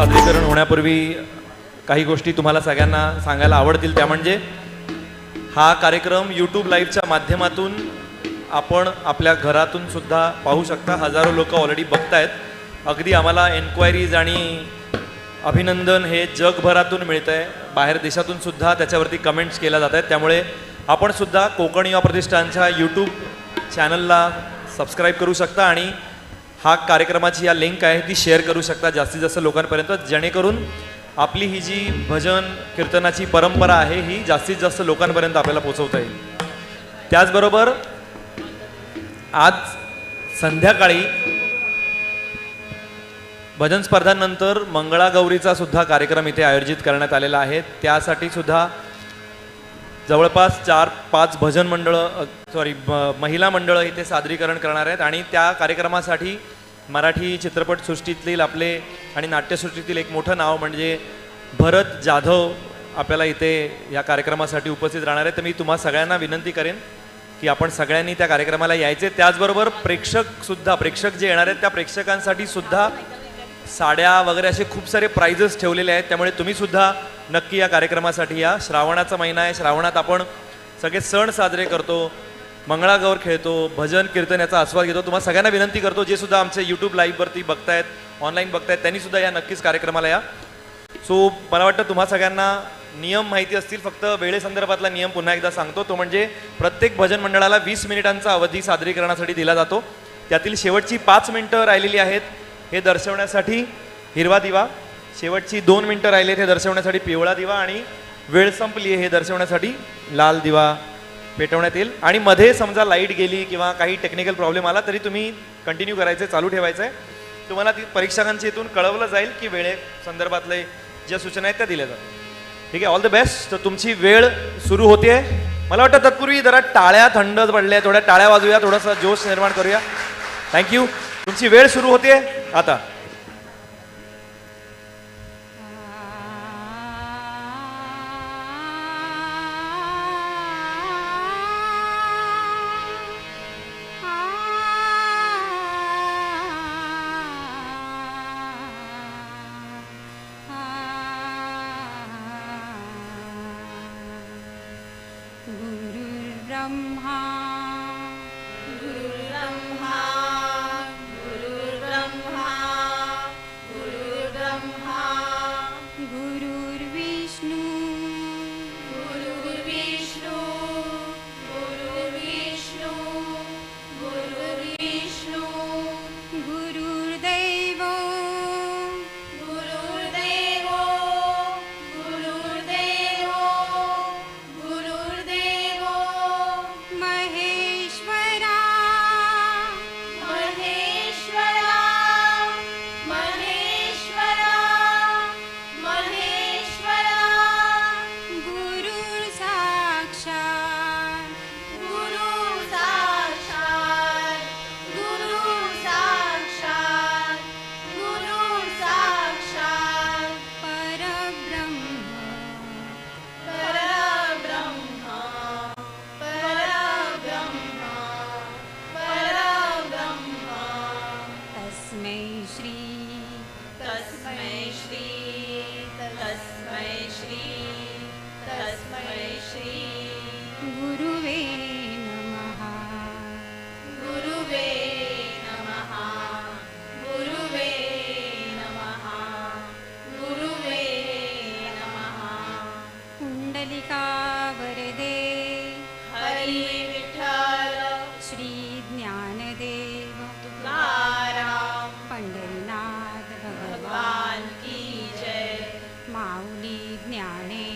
सादरीकरण होण्यापूर्वी काही गोष्टी तुम्हाला सगळ्यांना सांगायला आवडतील. त्या म्हणजे हा कार्यक्रम यूट्यूब लाईव्हच्या माध्यमातून आपण आपल्या घरातून सुद्धा पाहू शकता. हजारो लोक ऑलरेडी बघतायत. अगदी आम्हाला एन्क्वायरीज आणि अभिनंदन हे जगभरातून मिळतं आहे बाहेर देशातून सुद्धा त्याच्यावरती कमेंट्स केल्या जात आहेत त्यामुळे आपण सुद्धा कोकण युवा प्रतिष्ठानच्या यूट्यूब चॅनलला सबस्क्राईब करू शकता आणि हा कार्यक्रमाची या लिंक आहे ती शेअर करू शकता जास्तीत जास्त लोकांपर्यंत. जेणेकरून आपली ही जी भजन कीर्तनाची परंपरा आहे ही जास्तीत जास्त लोकांपर्यंत आपल्याला पोचवता येईल. त्याचबरोबर आज संध्याकाळी भजन स्पर्धांनंतर मंगळागौरीचा सुद्धा कार्यक्रम इथे आयोजित करण्यात आलेला आहे. त्यासाठी सुद्धा जवळपास चार पाच भजन मंडळं सॉरी महिला मंडळं इथे सादरीकरण करणार आहेत आणि त्या कार्यक्रमासाठी मराठी चित्रपटसृष्टीतील आपले आणि नाट्यसृष्टीतील एक मोठं नाव म्हणजे भरत जाधव आपल्याला इथे या कार्यक्रमासाठी उपस्थित राहणार आहे. तर मी तुम्हा सगळ्यांना विनंती करेन की आपण सगळ्यांनी त्या कार्यक्रमाला यायचे. त्याचबरोबर प्रेक्षकसुद्धा प्रेक्षक जे येणार आहेत त्या प्रेक्षकांसाठी सुद्धा साड्या वगैरे असे खूप सारे प्राइजेस ठेवलेले आहेत. त्यामुळे तुम्ही सुद्धा नक्की या कार्यक्रमासाठी या. श्रावणाचा महिना आहे. श्रावणात आपण सगळे सण साजरे करतो. मंगळागौर खेळतो भजन कीर्तन याचा आस्वाद घेतो. तुम्हाला सगळ्यांना विनंती करतो जे सुद्धा आमचे यूट्यूब लाईव्हवरती बघतायत ऑनलाईन बघतायत त्यांनी सुद्धा या नक्कीच कार्यक्रमाला या. सो मला वाटतं तुम्हा सगळ्यांना नियम माहिती असतील. फक्त वेळेसंदर्भातला नियम पुन्हा एकदा सांगतो. तो म्हणजे प्रत्येक भजन मंडळाला वीस मिनिटांचा अवधी सादरीकरणासाठी दिला जातो. त्यातील शेवटची पाच मिनिटं राहिलेली आहेत हे दर्शवण्यासाठी हिरवा दिवा शेवटची दोन मिनटं राहिली आहेत हे दर्शवण्यासाठी पिवळा दिवा आणि वेळ संपली आहे हे दर्शवण्यासाठी लाल दिवा. पेटवण्यात येईल. आणि मध्ये समजा लाइट गेली किंवा काही टेक्निकल प्रॉब्लेम आला तरी तुम्ही कंटिन्यू करायचं चालू ठेवायचं आहे तुम्हाला ती परीक्षकांच्या इथून कळवलं जाईल की वेळे संदर्भातले ज्या सूचना आहेत त्या दिल्या जातात. ठीक आहे ऑल द बेस्ट तर तुमची वेळ सुरू होते मला वाटतं तत्पूर्वी जरा टाळ्या थंड पडल्या थोड्या टाळ्या वाजूया थोडासा जोश निर्माण करूया. थँक्यू तुमची वेळ सुरू होते आता. 毛利娘嘞。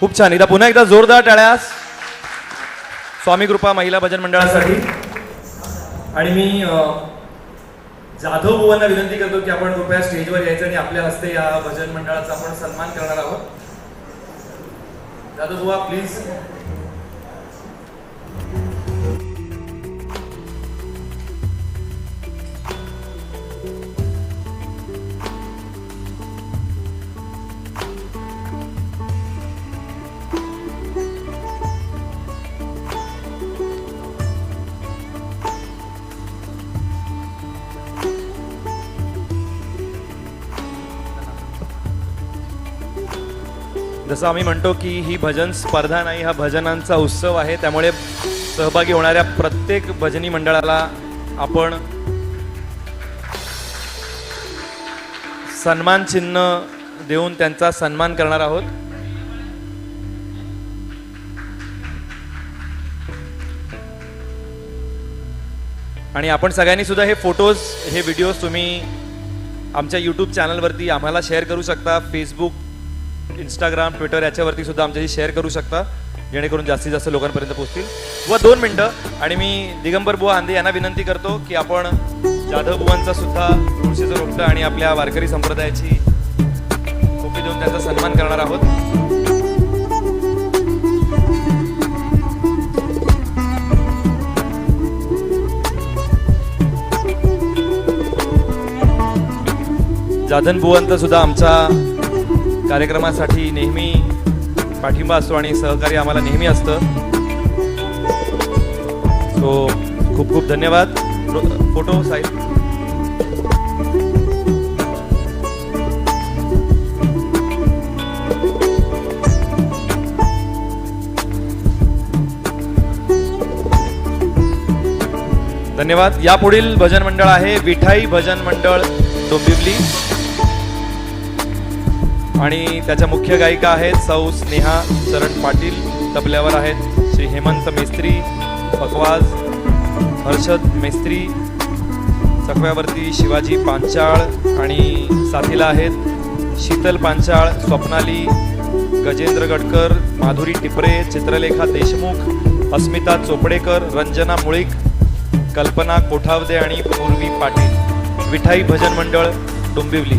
खूप छान. एकदा पुन्हा एकदा जोरदार टाळ्यास. स्वामी कृपा महिला भजन मंडळासाठी. आणि मी जाधव बुवांना विनंती करतो की आपण कृपया स्टेजवर यायचं आणि आपल्या हस्ते या भजन मंडळाचा आपण सन्मान करणार आहोत. जाधव बुवा प्लीज जसं आम्ही म्हणतो की ही भजन स्पर्धा नाही हा भजनांचा उत्सव आहे. त्यामुळे सहभागी होणाऱ्या प्रत्येक भजनी मंडळाला आपण सन्मान चिन्ह देऊन त्यांचा सन्मान करणार आहोत. आणि आपण सगळ्यांनी सुद्धा हे फोटोज हे व्हिडिओज तुम्ही आमच्या यूट्यूब चॅनलवरती आम्हाला शेअर करू शकता. फेसबुक इंस्टाग्राम ट्विटर याच्यावरती सुद्धा आमच्याशी शेअर करू शकता. जेणेकरून जास्तीत जास्त लोकांपर्यंत पोहोचतील. व दोन मिनटं आणि मी दिगंबर बुवा आंदे यांना विनंती करतो की आपण जाधव बुवांचा सुद्धा तुळशीचं रोपटं आणि आपल्या वारकरी संप्रदायाची टोपी देऊन त्यांचा सन्मान करणार आहोत. जाधन बुवांचा सुद्धा आमचा कार्यक्रमासाठी नेहमी पाठिंबा असतो आणि सहकार्य आम्हाला नेहमी असतं. सो खूप खूप धन्यवाद. फोटो साहेब धन्यवाद. यापुढील भजन मंडळ आहे विठाई भजन मंडळ डोंबिवली आणि त्याच्या मुख्य गायिका आहेत सौ स्नेहा चरण पाटील तबल्यावर आहेत श्री हेमंत मेस्त्री पकवाज हर्षद मेस्त्री चकव्यावरती शिवाजी पांचाळ आणि साथीला आहेत शीतल पांचाळ स्वप्नाली गजेंद्र गडकर माधुरी टिपरे चित्रलेखा देशमुख अस्मिता चोपडेकर रंजना मुळीक कल्पना कोठावदे आणि पूर्वी पाटील. विठाई भजन मंडळ डोंबिवली.